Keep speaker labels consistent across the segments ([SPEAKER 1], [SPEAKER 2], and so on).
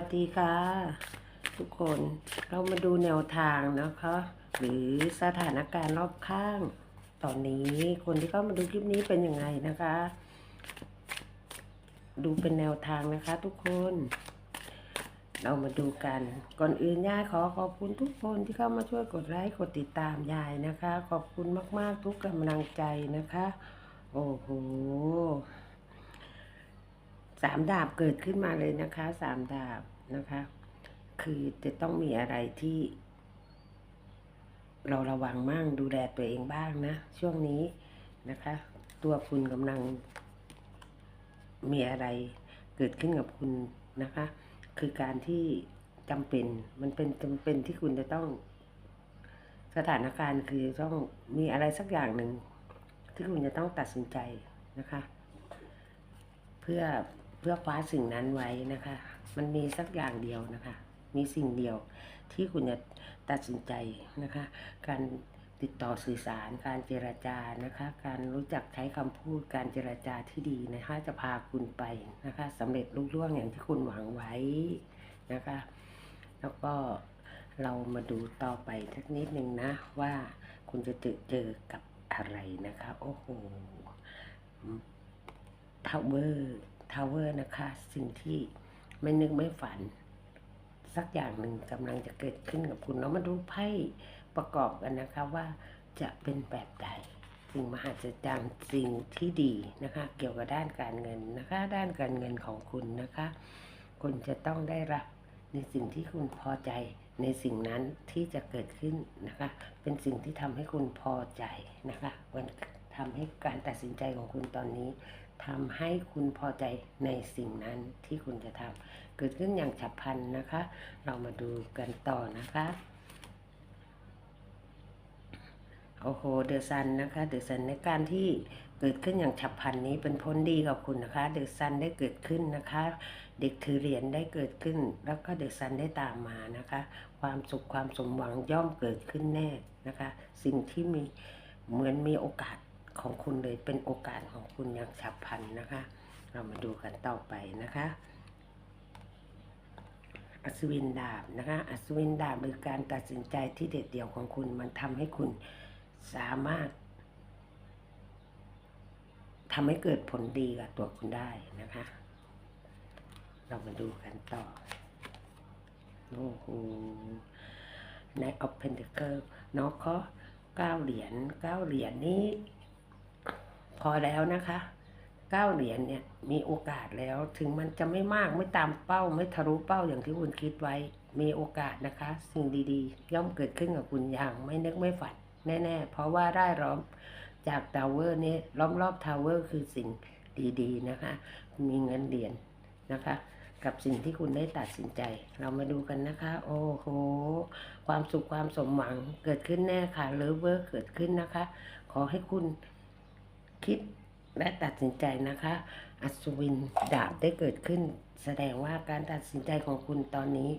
[SPEAKER 1] สวัสดีค่ะ ทุกคนเรามาดูแนวทางนะคะ หรือสถานการณ์รอบข้าง ตอนนี้คนที่เข้ามาดูคลิปนี้เป็นยังไงนะคะ ดูเป็นแนวทางนะคะ ทุกคน เรามาดูกัน ก่อนอื่นยายขอขอบคุณทุกคนที่เข้ามาช่วยกดไลค์กดติดตามยายนะคะ ขอบคุณมาก ๆ ทุกกำลังใจนะคะ โอ้โห สามดาบเกิดขึ้นมาเลยนะคะสามดาบนะคะ คือจะต้องมีอะไรที่ เราระวังมั่งดูแลตัวเองบ้างนะ ช่วงนี้นะคะ ตัวคุณกำลัง มีอะไรเกิดขึ้นกับคุณนะคะ คือการที่จำเป็นมันเป็นจำเป็นที่คุณจะต้อง สถานการณ์คือต้องมีอะไรสักอย่างหนึ่งที่คุณจะต้องตัดสินใจนะคะ เพื่อ พื่อคว้าสิ่งนั้นไว้นะคะ มันมีสักอย่างเดียวนะคะ มีสิ่งเดียวที่คุณจะตัดสินใจนะคะ การติดต่อสื่อสาร การเจรจานะคะ การรู้จักใช้คำพูด การเจรจาที่ดีนะคะ จะพาคุณไปนะคะสำเร็จลุล่วงอย่างที่คุณหวังไว้นะคะ แล้วก็เรามาดูต่อไปสักนิดนึงนะว่าคุณจะเจอเจอกับอะไรนะคะ โอ้โหทาวเวอร์ ทาวเวอร์นะคะ สิ่งที่ไม่นึกไม่ฝัน สักอย่างหนึ่งกำลังจะเกิดขึ้นกับคุณเรามาดูไพ่ประกอบกันนะคะว่าจะเป็นแบบใดสิ่งมหัศจรรย์สิ่งที่ดีนะคะ เกี่ยวกับด้านการเงินนะคะ ด้านการเงินของคุณนะคะ คุณจะต้องได้รับในสิ่งที่คุณพอใจในสิ่งนั้นที่จะเกิดขึ้นนะคะ เป็นสิ่งที่ทำให้คุณพอใจนะคะมันทำให้การตัดสินใจของคุณตอนนี้ ทำให้คุณพอใจในสิ่งนั้นที่คุณจะทำเกิดขึ้นอย่างฉับพลันนะคะ เรามาดูกันต่อนะคะโอ้โหเดอะซันนะคะเดอะซันในการที่เกิดขึ้นอย่างฉับพลันนี้เป็นผลดีกับคุณนะคะเดอะซันได้เกิดขึ้นนะคะ เด็กถือเหรียญได้เกิดขึ้น แล้วก็เดอะซันได้ตามมานะคะ ความสุขความสมหวังย่อมเกิดขึ้นแน่นะคะ สิ่งที่มีเหมือนมีโอกาส ของคุณเลยเป็นโอกาสของคุณอย่างฉับพลันนะคะ เรามาดูกันต่อไปนะคะอัศวินดาบนะคะอัศวินดาบหรือการตัดสินใจที่เด็ดเดี่ยวของคุณมันทำให้คุณสามารถทำให้เกิดผลดีกับตัวคุณได้นะคะ เรามาดูกันต่อโอ้โหในออฟเพนเดเกอร์เนาะก็เก้าเหรียญเก้าเหรียญนี้ พอแล้วนะคะเก้าเหรียญเนี่ยมีโอกาสแล้วถึงมันจะไม่มากไม่ตามเป้าไม่ทะลุเป้าอย่างที่คุณคิดไว้ มีโอกาสนะคะ สิ่งดีๆ ย่อมเกิดขึ้นกับคุณอย่างไม่นึกไม่ฝันแน่ ๆ เพราะว่าได้ล้อมจากทาวเวอร์นี้ล้อมรอบทาวเวอร์คือสิ่งดีๆนะคะ มีเงินเหรียญนะคะ กับสิ่งที่คุณได้ตัดสินใจ เรามาดูกันนะคะ โอ้โห ความสุขความสมหวังเกิดขึ้นแน่ค่ะเลเวอร์เกิดขึ้นนะคะ ขอให้คุณ คิดและตัดสินใจนะคะ อัศวินดาบได้เกิดขึ้น แสดงว่าการตัดสินใจของคุณตอนนี้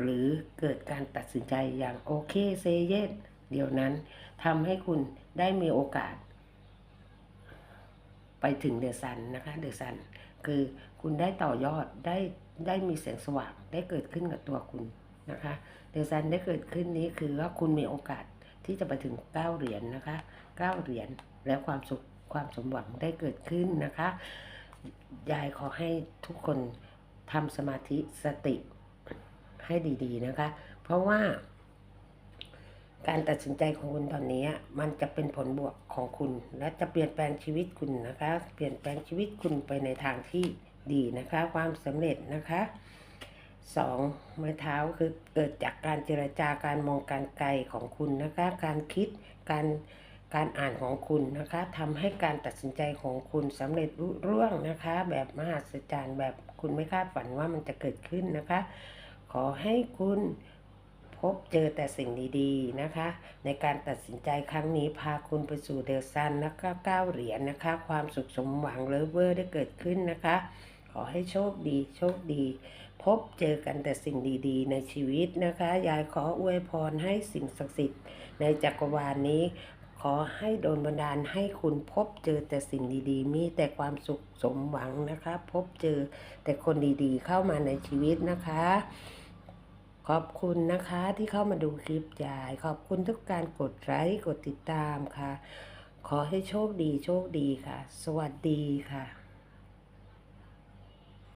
[SPEAKER 1] หรือเกิดการตัดสินใจอย่างโอเคเซเยสเดียวนั้นทำให้คุณได้มีโอกาส ไปถึงเดอซันนะคะ เดอซันคือคุณได้ต่อยอดได้ได้มีแสงสว่างได้เกิดขึ้นกับตัวคุณนะคะ เดอซันได้เกิดขึ้นนี้คือว่าคุณมีโอกาสที่จะไปถึงเก้าเหรียญนนะคะเก้าเหรียญ แล้วความสุขความสมหวังได้เกิดขึ้นนะคะ ยายขอให้ทุกคนทำสมาธิสติให้ดีๆนะคะ เพราะว่าการตัดสินใจของคุณตอนนี้มันจะเป็นผลบวกของคุณ และจะเปลี่ยนแปลงชีวิตคุณนะคะ เปลี่ยนแปลงชีวิตคุณไปในทางที่ดีนะคะ ความสำเร็จนะคะสองไม้เท้าคือเกิดจากการเจรจาการมองการไกลของคุณนะคะ การคิดการ การอ่านของคุณนะคะทำให้การตัดสินใจของคุณสำเร็จรุ่ร่วงนะคะ แบบมหัศจรรย์แบบคุณไม่คาดฝันว่ามันจะเกิดขึ้นนะคะ ขอให้คุณพบเจอแต่สิ่งดีๆนะคะ ในการตัดสินใจครั้งนี้พาคุณไปสู่เดลซันแล้วก็ก้าเหรียญนะคะ ความสุขสมหวังเลเวอร์ได้เกิดขึ้นนะคะ ขอให้โชคดี โชคดี พบเจอกันแต่สิ่งดีๆ ในชีวิตนะคะ ยายขออวยพรให้สิ่งศักดิ์สิทธิ์ในจักรวาลนี้ ขอให้โดนบันดาลให้คุณพบเจอแต่สิ่งดีๆ มีแต่ความสุขสมหวังนะคะ พบเจอแต่คนดีๆ เข้ามาในชีวิตนะคะ ขอบคุณนะคะที่เข้ามาดูคลิปยาย ขอบคุณทุกการกดไลค์กดติดตามค่ะ ขอให้โชคดีโชคดีค่ะ สวัสดีค่ะ